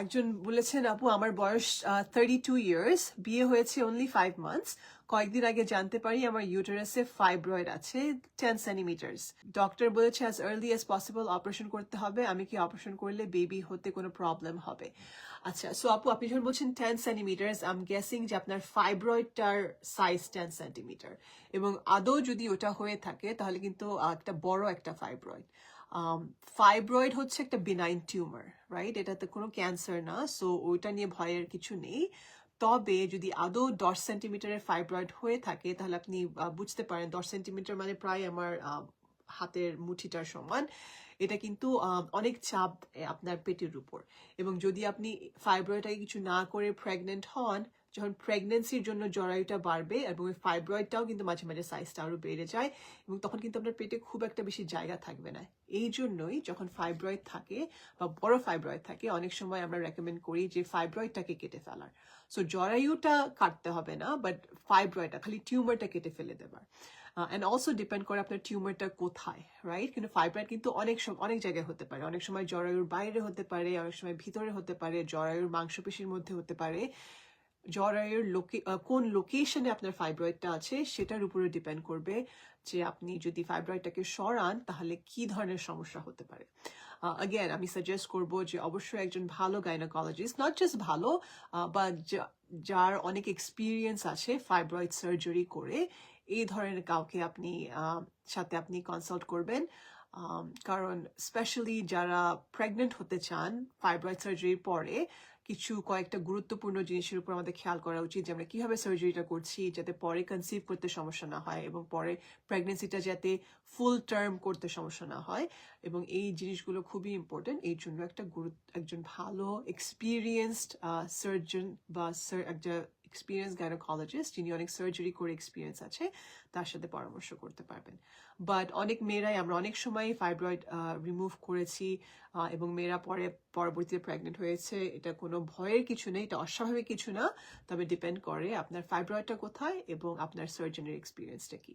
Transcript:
একজন বলেছেন, আপু, আমার বয়স থার্টি টু ইয়ার্স বিয়ে হয়েছে অনলি ফাইভ মান্থস কয়েকদিন আগে জানতে পারি আমার ইউটারাসে ফাইব্রয়েড আছে টেন সেন্টিমিটার্স ডক্টর বলেছে as early as possible operation করতে হবে, আমি কি অপারেশন করলে বেবি হতে কোনো প্রবলেম হবে? আচ্ছা সো আপু, আপনি যখন বলছেন টেন সেন্টিমিটার্স আম গেসিং যে আপনার ফাইব্রয়েডটার সাইজ টেন সেন্টিমিটার এবং আদৌ যদি ওটা হয়ে থাকে, তাহলে কিন্তু একটা বড় একটা ফাইব্রয়েড ফাইব্রয়েড হচ্ছে একটা বিনাইন টিউমার রাইট এটাতে কোনো ক্যান্সার না সো ওইটা নিয়ে ভয়ের কিছু নেই। তবে যদি আদৌ দশ সেন্টিমিটারের ফাইব্রয়েড হয়ে থাকে, তাহলে আপনি বুঝতে পারেন দশ সেন্টিমিটার মানে প্রায় আমার হাতের মুঠিটার সমান। এটা কিন্তু অনেক চাপ আপনার পেটের উপর। এবং যদি আপনি ফাইব্রয়েডটাকে কিছু না করে প্রেগনেন্ট হন যখন প্রেগনেন্সির জন্য জরায়ুটা বাড়বে এবং ওই ফাইব্রয়েডটাও কিন্তু মাঝে মাঝে সাইজটা আরও বেড়ে যায় এবং তখন কিন্তু আপনার পেটে খুব একটা বেশি জায়গা থাকবে না। এই জন্যই যখন ফাইব্রয়েড থাকে বা বড় ফাইব্রয়েড থাকে, অনেক সময় আমরা রেকমেন্ড করি যে ফাইব্রয়েডটাকে কেটে ফেলার। সো জরায়ুটা কাটতে হবে না বাট ফাইব্রয়েডটা খালি টিউমারটা কেটে ফেলে দেবার। অ্যান্ড অলসো ডিপেন্ড করে আপনার টিউমারটা কোথায় রাইট কিন্তু ফাইব্রয়েড কিন্তু অনেক সম- অনেক জায়গায় হতে পারে। অনেক সময় জরায়ুর বাইরে হতে পারে, অনেক সময় ভিতরে হতে পারে, জরায়ুর মাংসপেশির মধ্যে হতে পারে। জরায়ুর লোকে কোন লোকেশনে আপনার ফাইব্রয়েডটা আছে, সেটার উপরে ডিপেন্ড করবে যে আপনি যদি ফাইব্রয়েডটাকে সরান, তাহলে কি ধরনের সমস্যা হতে পারে। আগেন আমি সাজেস্ট করব যে অবশ্যই একজন ভালো গাইনোকোলজিস্ট নট জাস্ট ভালো বা যার অনেক এক্সপিরিয়েন্স আছে ফাইব্রয়েড সার্জারি করে, এই ধরনের কাউকে আপনি সাথে আপনি কনসাল্ট করবেন। কারণ স্পেশালি যারা প্রেগনেন্ট হতে চান ফাইব্রয়েড সার্জারির পরে কিছু কয়েকটা গুরুত্বপূর্ণ জিনিসের উপর আমাদের খেয়াল করা উচিত যে আমরা কীভাবে সার্জারিটা করছি, যাতে পরে কনসিভ করতে সমস্যা না হয় এবং পরে প্রেগনেন্সিটা যাতে ফুল টার্ম করতে সমস্যা না হয় এবং এই জিনিসগুলো খুবই ইম্পর্টেন্ট এই জন্য একটা গুরুত্ব একজন ভালো এক্সপিরিয়েন্সড সার্জন বা একটা এক্সপিরিয়েন্স গাইনোকোলজিস্ট যিনি অনেক সার্জারি করে এক্সপিরিয়েন্স আছে, তার সাথে পরামর্শ করতে পারবেন। বাট অনেক মেয়েরাই, আমরা অনেক সময় ফাইব্রয়েড রিমুভ করেছি এবং মেয়েরা পরে, পরবর্তীতে প্রেগনেন্ট হয়েছে। এটা কোনো ভয়ের কিছু নেই, এটা অস্বাভাবিক কিছু না। তবে ডিপেন্ড করে আপনার ফাইব্রয়েডটা কোথায় এবং আপনার সার্জনের এক্সপিরিয়েন্সটা কি।